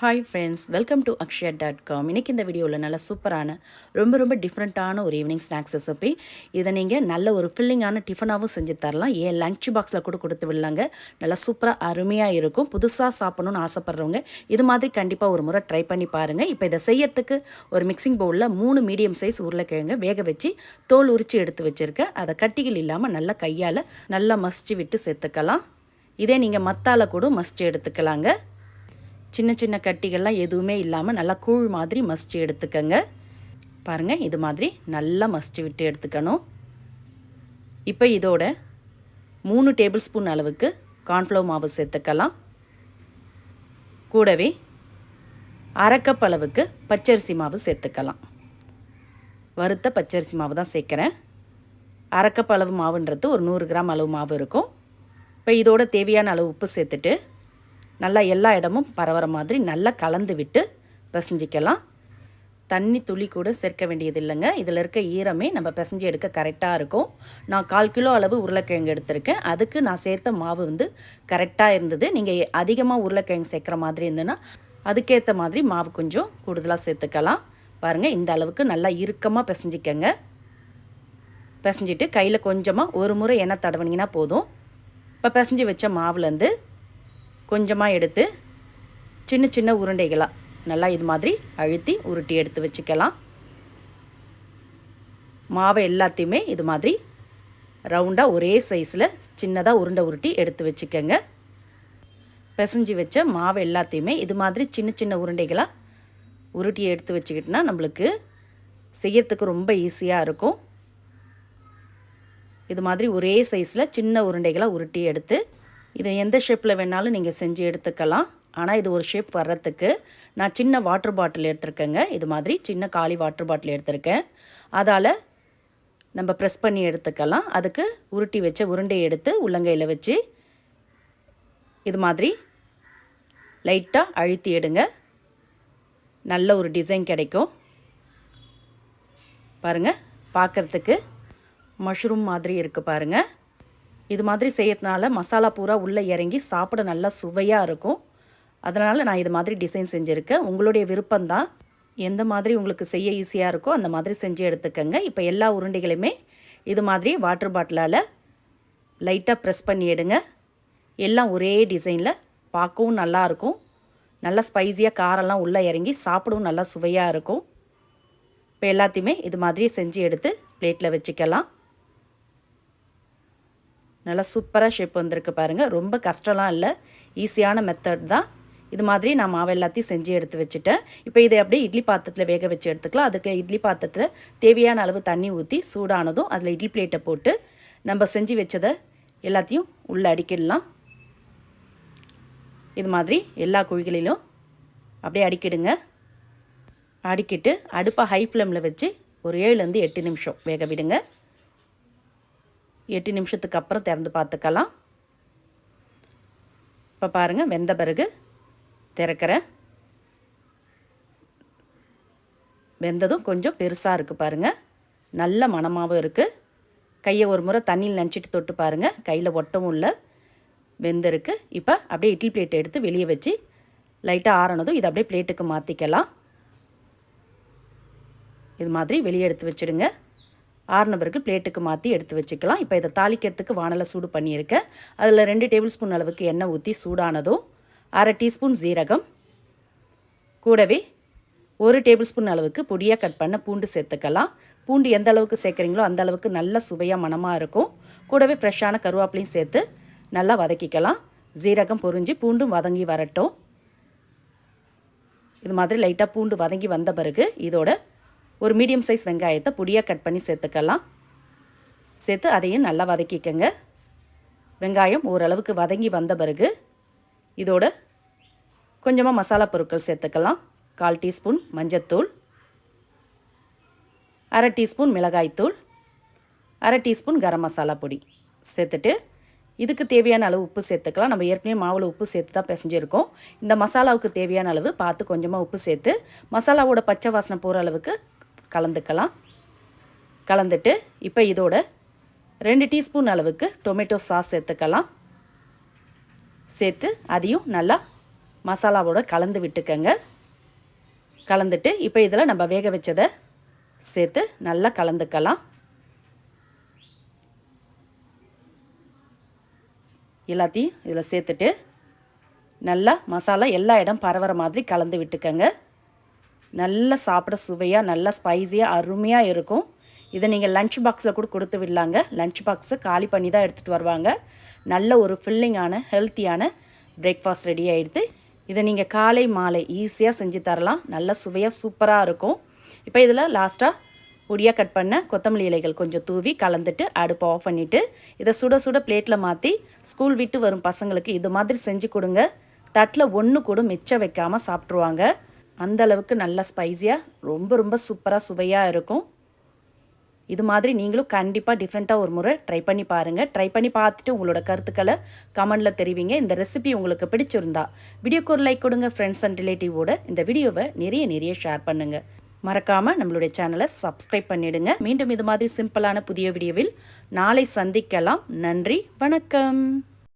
Hi friends welcome to Akshaya dot com இன்றைக்கி இந்த வீடியோவில் நல்ல சூப்பரான ரொம்ப ரொம்ப டிஃப்ரெண்ட்டான ஒரு ஈவினிங் ஸ்நாக்ஸ் ரெசிபி இதை நீங்கள் நல்ல ஒரு ஃபில்லிங்கான டிஃபனாகவும் செஞ்சு தரலாம். ஏன் லஞ்ச் பாக்ஸில் கூட கொடுத்து விடலாங்க. நல்லா சூப்பராக அருமையாக இருக்கும். புதுசாக சாப்பிடணும்னு ஆசைப்பட்றவங்க இது மாதிரி கண்டிப்பாக ஒரு முறை ட்ரை பண்ணி பாருங்கள் இப்போ இதை செய்யறதுக்கு ஒரு மிக்சிங் பவுலில் மூணு மீடியம் சைஸ் உருளைக்கிழங்கு வேக வச்சு தோல் உரித்து எடுத்து வச்சுருக்கேன். அதை கட்டிகள் இல்லாமல் நல்லா கையால் நல்லா மசிச்சு விட்டு சேர்த்துக்கலாம். இதே நீங்கள் மத்தால கூட மசிச்சு எடுத்துக்கலாங்க. சின்ன சின்ன கட்டிகள்லாம் எதுவுமே இல்லாமல் நல்லா கூழ் மாதிரி மசிச்சு எடுத்துக்கங்க. பாருங்கள் இது மாதிரி நல்லா மசிச்சு விட்டு எடுத்துக்கணும். இப்போ இதோட மூணு டேபிள் ஸ்பூன் அளவுக்கு கார்ன்ஃப்ளோ மாவு சேர்த்துக்கலாம். கூடவே அரைக்கப் அளவுக்கு பச்சரிசி மாவு சேர்த்துக்கலாம். வறுத்த பச்சரிசி மாவு தான் சேர்க்குறேன். அரைக்கப் அளவு மாவுன்றது ஒரு நூறு கிராம் அளவு மாவு இருக்கும். இப்போ இதோட தேவையான அளவு உப்பு சேர்த்துட்டு நல்லா எல்லா இடமும் பரவுற மாதிரி நல்லா கலந்து விட்டு பிசைஞ்சிக்கலாம். தண்ணி துளி கூட சேர்க்க வேண்டியது இல்லைங்க. இதில் இருக்க ஈரமே நம்ம பிசைஞ்சு எடுக்க கரெக்டாக இருக்கும். நான் கால் கிலோ அளவு உருளைக்கிழங்கு எடுத்திருக்கேன். அதுக்கு நான் சேர்த்த மாவு வந்து கரெக்டாக இருந்தது. நீங்கள் அதிகமாக உருளைக்கிழங்கு சேர்க்குற மாதிரி இருந்ததுன்னா அதுக்கேற்ற மாதிரி மாவு கொஞ்சம் கூடுதலாக சேர்த்துக்கலாம். பாருங்கள் இந்த அளவுக்கு நல்லா இறுக்கமாக பிசைஞ்சிக்கங்க. பிசைஞ்சிட்டு கையில் கொஞ்சமாக ஒரு முறை எண்ணெய் தடவினீங்கன்னா போதும். இப்போ பிசைஞ்சு வச்ச மாவுலேருந்து கொஞ்சமாக எடுத்து சின்ன சின்ன உருண்டைகளாக நல்லா இது மாதிரி அழுத்தி உருட்டி எடுத்து வச்சுக்கலாம். மாவை எல்லாத்தையுமே இது மாதிரி ரவுண்டாக ஒரே சைஸில் சின்னதாக உருண்டை உருட்டி எடுத்து வச்சுக்கோங்க. பிசைஞ்சு வச்ச மாவை எல்லாத்தையுமே இது மாதிரி சின்ன சின்ன உருண்டைகளாக உருட்டி எடுத்து வச்சுக்கிட்டோன்னா நம்மளுக்கு செய்யறதுக்கு ரொம்ப ஈஸியாக இருக்கும். இது மாதிரி ஒரே சைஸில் சின்ன உருண்டைகளாக உருட்டி எடுத்து இதை எந்த ஷேப்பில் வேணாலும் நீங்கள் செஞ்சு எடுத்துக்கலாம். ஆனால் இது ஒரு ஷேப் வர்றதுக்கு நான் சின்ன வாட்டர் பாட்டில் எடுத்திருக்கேங்க. இது மாதிரி சின்ன காலி வாட்டர் பாட்டில் எடுத்திருக்கேன். அதால் நம்ம ப்ரெஸ் பண்ணி எடுத்துக்கலாம். அதுக்கு உருட்டி வச்ச உருண்டையை எடுத்து உள்ளங்கையில் வச்சு இது மாதிரி லைட்டாக அழுத்தி எடுங்க. நல்ல ஒரு டிசைன் கிடைக்கும். பாருங்கள் பார்க்குறதுக்கு மஷ்ரூம் மாதிரி இருக்குது பாருங்கள் இது மாதிரி செய்யறதுனால மசாலா பூரா உள்ளே இறங்கி சாப்பிட நல்லா சுவையாக இருக்கும். அதனால் நான் இது மாதிரி டிசைன் செஞ்சுருக்கேன். உங்களுடைய விருப்பம்தான். எந்த மாதிரி உங்களுக்கு செய்ய ஈஸியாக இருக்கோ அந்த மாதிரி செஞ்சு எடுத்துக்கோங்க. இப்போ எல்லா உருண்டைகளையுமே இது மாதிரி வாட்டர் பாட்டிலால் லைட்டாக ப்ரெஸ் பண்ணி எடுங்க. எல்லாம் ஒரே டிசைனில் பார்க்கவும் நல்லாயிருக்கும் நல்லா ஸ்பைஸியாக காரெல்லாம் உள்ளே இறங்கி சாப்பிடவும் நல்லா சுவையாக இருக்கும். இப்போ எல்லாத்தையுமே இது மாதிரி செஞ்சு எடுத்து பிளேட்டில் வச்சுக்கலாம். நல்லா சூப்பராக ஷேப் வந்திருக்கு பாருங்கள் ரொம்ப கஷ்டம்லாம் இல்லை. ஈஸியான மெத்தட் தான். இது மாதிரி நான் மாவு எல்லாத்தையும் செஞ்சு எடுத்து வச்சுட்டேன். இப்போ இதை அப்படியே இட்லி பாத்திரத்தில் வேக வச்சு எடுத்துக்கலாம். அதுக்கு இட்லி பாத்திரத்தில் தேவையான அளவு தண்ணி ஊற்றி சூடானதும் அதில் இட்லி பிளேட்டை போட்டு நம்ம செஞ்சு வச்சதை எல்லாத்தையும் உள்ளே அடிக்கிடலாம். இது மாதிரி எல்லா குழிகளிலும் அப்படியே அடிக்கிடுங்க. அடிக்கிட்டு அடுப்பை ஹை ஃப்ளேமில் வச்சு ஒரு ஏழுலேருந்து எட்டு நிமிஷம் வேக விடுங்க. எட்டு நிமிஷத்துக்கு அப்புறம் திறந்து பார்த்துக்கலாம். இப்போ பாருங்கள் வெந்த பிறகு திறக்கிறேன் வெந்ததும் கொஞ்சம் பெருசாக இருக்குது பாருங்கள் நல்ல மணமாகவும் இருக்குது கையை ஒரு முறை தண்ணியில் நினச்சிட்டு தொட்டு பாருங்கள் கையில் ஒட்டவும் இல்லை. வெந்திருக்கு. இப்போ அப்படியே இட்லி பிளேட் எடுத்து வெளியே வச்சு லைட்டாக ஆறனதும் இதை அப்படியே பிளேட்டுக்கு மாற்றிக்கலாம் இது மாதிரி வெளியே எடுத்து வச்சுடுங்க. ஆறின பிறகு பிளேட்டுக்கு மாற்றி எடுத்து வச்சுக்கலாம். இப்போ இதை தாளிக்கிறதுக்கு வானலை சூடு பண்ணியிருக்கேன் அதில் ரெண்டு டேபிள் ஸ்பூன் அளவுக்கு எண்ணெய் ஊற்றி சூடானதும் அரை டீஸ்பூன் ஜீரகம் கூடவே ஒரு டேபிள் ஸ்பூன் அளவுக்கு பொடியாக கட் பண்ண பூண்டு சேர்த்துக்கலாம். பூண்டு எந்த அளவுக்கு சேர்க்குறீங்களோ அந்த அளவுக்கு நல்ல சுவையாக மனமாக இருக்கும். கூடவே ஃப்ரெஷ்ஷான கருவேப்பிலையும் சேர்த்து நல்லா வதக்கிக்கலாம். ஜீரகம் பொரிஞ்சு பூண்டும் வதங்கி வரட்டும். இது மாதிரி லைட்டாக பூண்டு வதங்கி வந்த பிறகு இதோட ஒரு மீடியம் சைஸ் வெங்காயத்தை பொடியாக கட் பண்ணி சேர்த்துக்கலாம். சேர்த்து அதையும் நல்லா வதக்கிக்கங்க. வெங்காயம் ஓரளவுக்கு வதங்கி வந்த பிறகு இதோட கொஞ்சமாக மசாலா பொருட்கள் சேர்த்துக்கலாம். கால் டீஸ்பூன் மஞ்சத்தூள் அரை டீஸ்பூன் மிளகாய்த்தூள் அரை டீஸ்பூன் கரம் மசாலா பொடி சேர்த்துட்டு இதுக்கு தேவையான அளவு உப்பு சேர்த்துக்கலாம். நம்ம ஏற்கனவே மாவில் உப்பு சேர்த்து தான் பிசைஞ்சிருக்கோம். இந்த மசாலாவுக்கு தேவையான அளவு பார்த்து கொஞ்சமாக உப்பு சேர்த்து மசாலாவோட பச்சை வாசனை போகிற அளவுக்கு கலந்துக்கலாம். கலந்துட்டு இப்போ இதோட ரெண்டு டீஸ்பூன் அளவுக்கு டொமேட்டோ சாஸ் சேர்த்துக்கலாம். சேர்த்து அதையும் நல்லா மசாலாவோடு கலந்து விட்டுக்கங்க. கலந்துட்டு இப்போ இதில் நம்ம வேக வச்சதை சேர்த்து நல்லா கலந்துக்கலாம். எல்லாத்தையும் இதில் சேர்த்துட்டு நல்லா மசாலா எல்லா இடம் பரவுற மாதிரி கலந்து விட்டுக்கங்க. நல்லா சாப்பிட சுவையாக நல்லா ஸ்பைஸியாக அருமையாக இருக்கும். இதை நீங்கள் லன்ச் பாக்ஸில் கூட கொடுத்து விடலாங்க. லன்ச் பாக்ஸை காலி பண்ணி தான் எடுத்துகிட்டு வருவாங்க. நல்ல ஒரு ஃபில்லிங்கான ஹெல்த்தியான பிரேக்ஃபாஸ்ட் ரெடி ஆகிடுது இதை நீங்கள் காலை மாலை ஈஸியாக செஞ்சு தரலாம். நல்ல சுவையாக சூப்பராக இருக்கும். இப்போ இதில் லாஸ்ட்டாக பொடியாக கட் பண்ண கொத்தமல்லி இலைகள் கொஞ்சம் தூவி கலந்துட்டு அடுப்பை ஆஃப் பண்ணிவிட்டு இதை சுட சுட பிளேட்டில் மாற்றி ஸ்கூல் விட்டு வரும் பசங்களுக்கு இது மாதிரி செஞ்சு கொடுங்க. தட்டில் ஒன்று கூட மிச்சம் வைக்காமல் சாப்பிட்ருவாங்க அந்த அளவுக்கு நல்ல ஸ்பைஸியாக ரொம்ப ரொம்ப சூப்பராக சுவையாக இருக்கும். இது மாதிரி நீங்களும் கண்டிப்பாக டிஃப்ரெண்ட்டாக ஒரு முறை ட்ரை பண்ணி பாருங்கள் ட்ரை பண்ணி பார்த்துட்டு உங்களோட கருத்துக்களை கமெண்டில் தெரிவிங்க. இந்த ரெசிபி உங்களுக்கு பிடிச்சிருந்தா வீடியோக்கு ஒரு லைக் கொடுங்க ஃப்ரெண்ட்ஸ் அண்ட் ரிலேட்டிவோட இந்த வீடியோவை நிறைய நிறைய ஷேர் பண்ணுங்கள் மறக்காமல் நம்மளுடைய சேனலை சப்ஸ்கிரைப் பண்ணிடுங்க. மீண்டும் இது மாதிரி சிம்பிளான புதிய வீடியோவில் நாளை சந்திக்கலாம். நன்றி வணக்கம்.